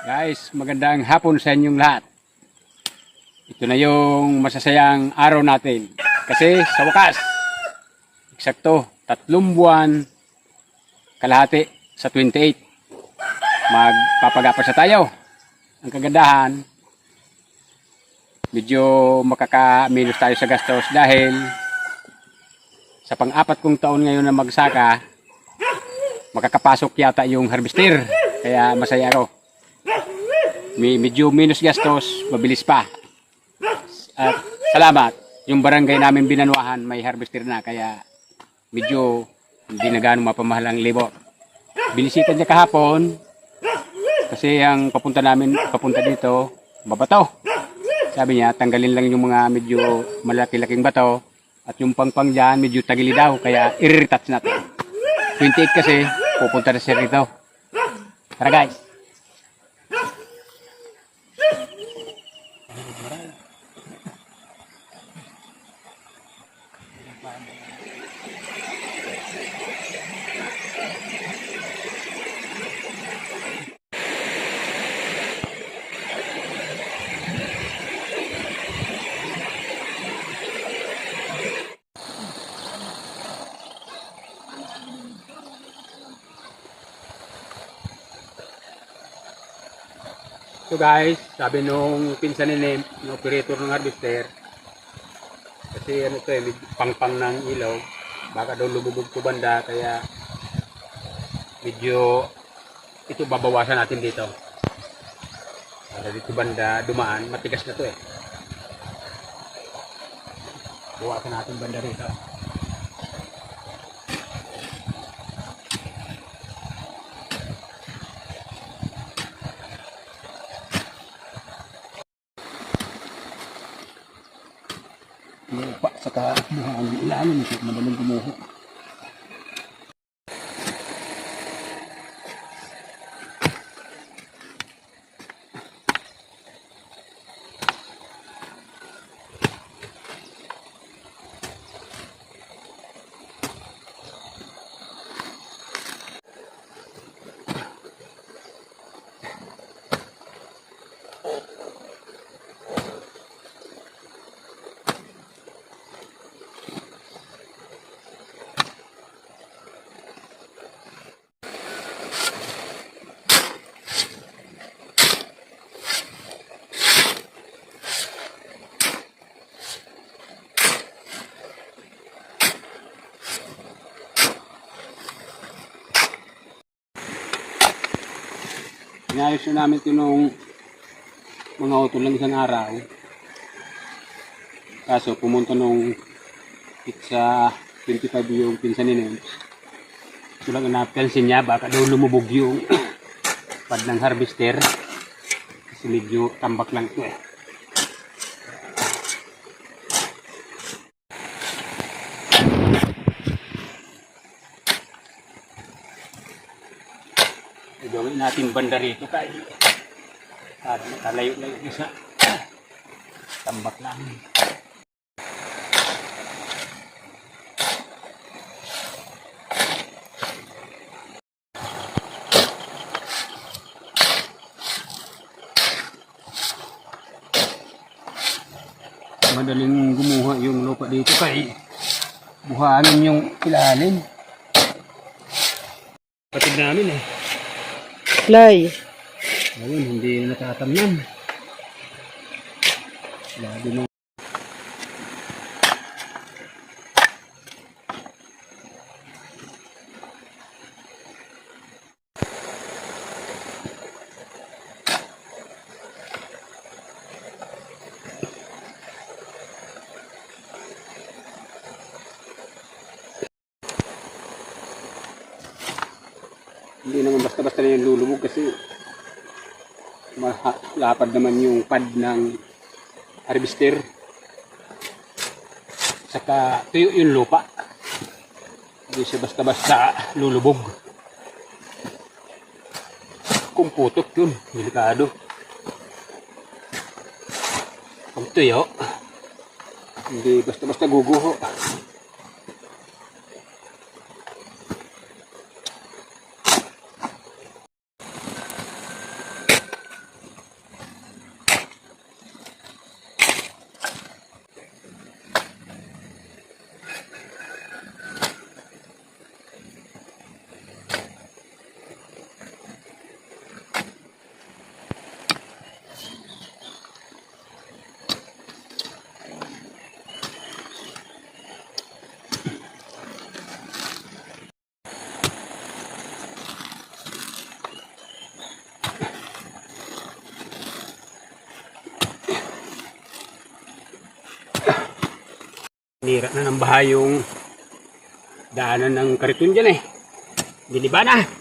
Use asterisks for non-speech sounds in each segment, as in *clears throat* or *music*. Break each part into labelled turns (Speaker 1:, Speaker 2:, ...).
Speaker 1: Guys, magandang hapon sa inyong lahat. Ito na yung masasayang araw natin. Kasi sa wakas, eksakto, tatlong buwan, kalahati sa 28. Magpapagapas na tayo. Ang kagandahan, medyo makaka-minus tayo sa gastos dahil sa pang-apat kong taon ngayon na magsaka, makakapasok yata yung harvester. Kaya masaya ako. May medyo minus gastos, mabilis pa. At salamat, yung barangay namin binanuahan may harvester na kaya medyo hindi na gaano mapamahal ang labor. Binisita niya kahapon kasi ang papunta namin, papunta dito, babato. Sabi niya, tanggalin lang yung mga medyo malaki-laking bato at yung pangpang dyan, medyo tagili daw kaya i-retouch natin. 28 kasi, pupunta na siya rito. Tara guys. So guys, sabi nung pinsan ni Nem, yung operator ng harvester, kasi ano to eh, pangpang ng ilaw, baka daw lumubog to banda, kaya medyo ito babawasan natin dito. Para dito banda dumaan, matigas na to eh. Bawasan natin banda rito. Saka buhangin ng ilalim, ito madaling gumuho. Inayos na namin ito nung mga auto lang isang araw. Kaso pumunta nung sa 25 yung pinsan ni Nems. Ito lang ang napansin niya, baka daw lumubog yung *clears throat* pad ng harvester. Kasi medyo tambak lang ito eh. Gawin natin banda rito kay para makalayo-layo na sa tambak namin. Madaling gumuha yung lupa dito kay buhangin yung ilalim. Patid namin eh.
Speaker 2: Lay.
Speaker 1: Ayun, hindi natatamnan. Lagi mo. Hindi naman basta-basta na yung lulubog kasi lapad naman yung pad ng harvester. Saka tuyo yung lupa. Hindi siya basta-basta lulubog. Kung putok yun, delikado. Kung tuyo, hindi basta-basta guguho. Nasira na ng bahay yung daanan ng kariton dyan eh. Diliba. Na.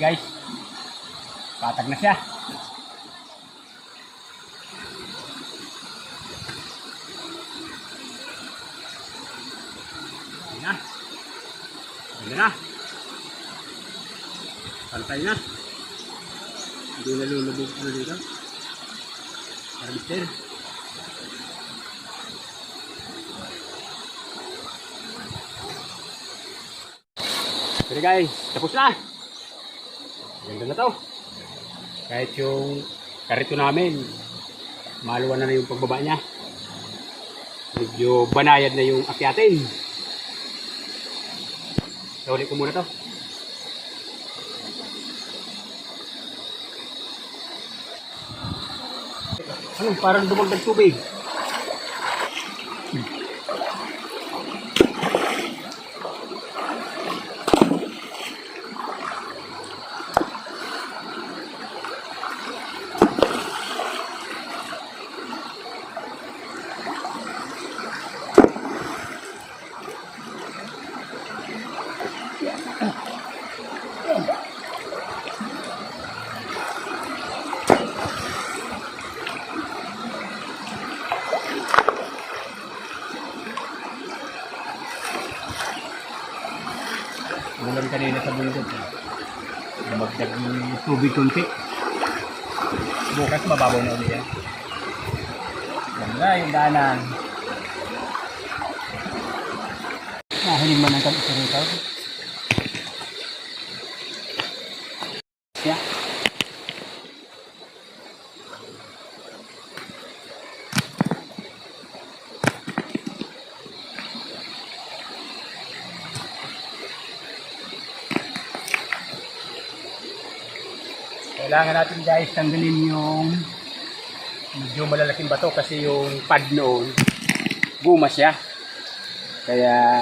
Speaker 1: Guys. Patag na siya. Ayan na. Ayan na. Pantay na. Hindi na lulubog ano dito. Harvester. Pero guys, tapos na. Ganda na to. Kahit yung karito namin, maluwan na na yung pagbaba niya. Medyo banayad na yung akyatin. Sauli ko muna to. Ano, parang dumagdag tubig. Ulan kanina sa bundok. eh. Dumagdag yung tubig kunti. Bukas mababaw na ulit yan. Ganda yung daanan. Nahiling mo ng kami rito. Yeah. Kailangan natin guys tanggalin yung medyo malalaking bato kasi yung pad noon guma siya. Kaya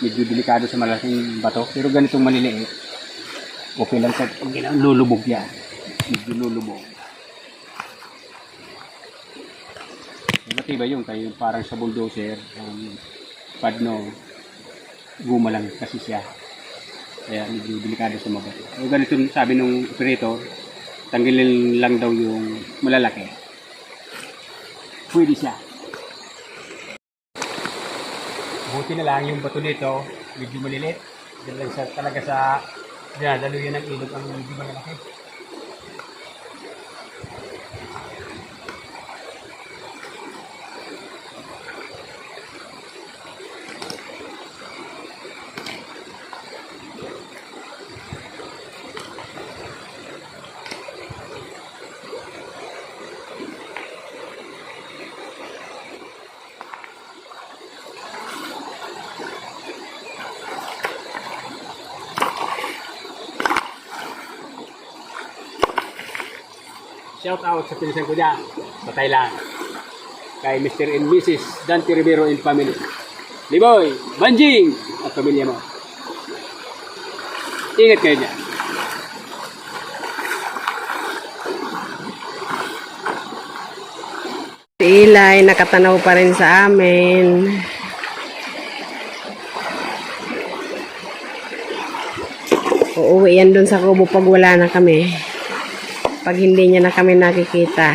Speaker 1: medyo delikado sa malalaking bato. Pero ganitong maliliit, okay lang sa okay lang, lulubog yan. Medyo lulubog. Matibay yung kayo parang sa bulldozer, um, pad no, guma lang kasi siya. Kaya medyo delikado sa mga bato. O ganito sabi nung operator, tanggalin lang daw yung malalaki. Pwede siya. Buti na lang yung bato dito, medyo maliliit. Lang sa, talaga sa dinadaluyan ng ilog ang medyo malalaki. Shout out sa pinsan ko dyan, sa Thailand. Kay Mr. and Mrs. Dante Rivero and family. Liboy, Banjing, at pamilya mo. Ingat kayo dyan.
Speaker 2: Si Eli, nakatanaw pa rin sa amin. Uuwi yan dun sa kubo pag wala na kami. Pag hindi niya na kami nakikita.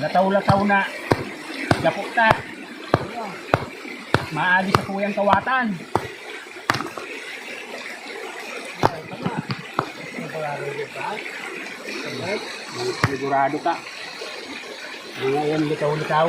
Speaker 1: Lataw-lataw na. Gapok ta. Maagi sa kuyang kawatan.
Speaker 3: Sigurado ka.
Speaker 1: Mga yan, litaw-litaw.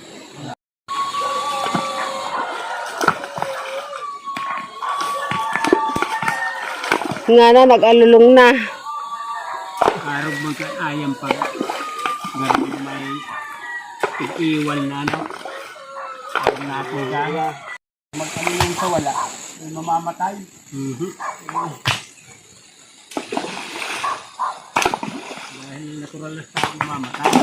Speaker 2: Nga na, nag-alulong na.
Speaker 3: Arog man ka ayam pag garon may tig-iwal na no. Pag napugala. Magkalinong sa wala. Ay mamamatay. Mhm. Dahil natural na sa mamamatay.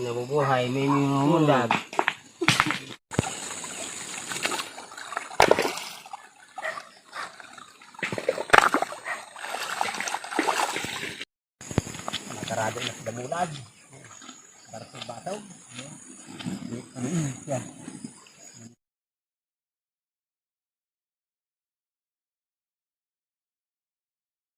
Speaker 1: Nabubuhay, may minumulag. Nakarado na sa damulag. Sa bataw. Yan.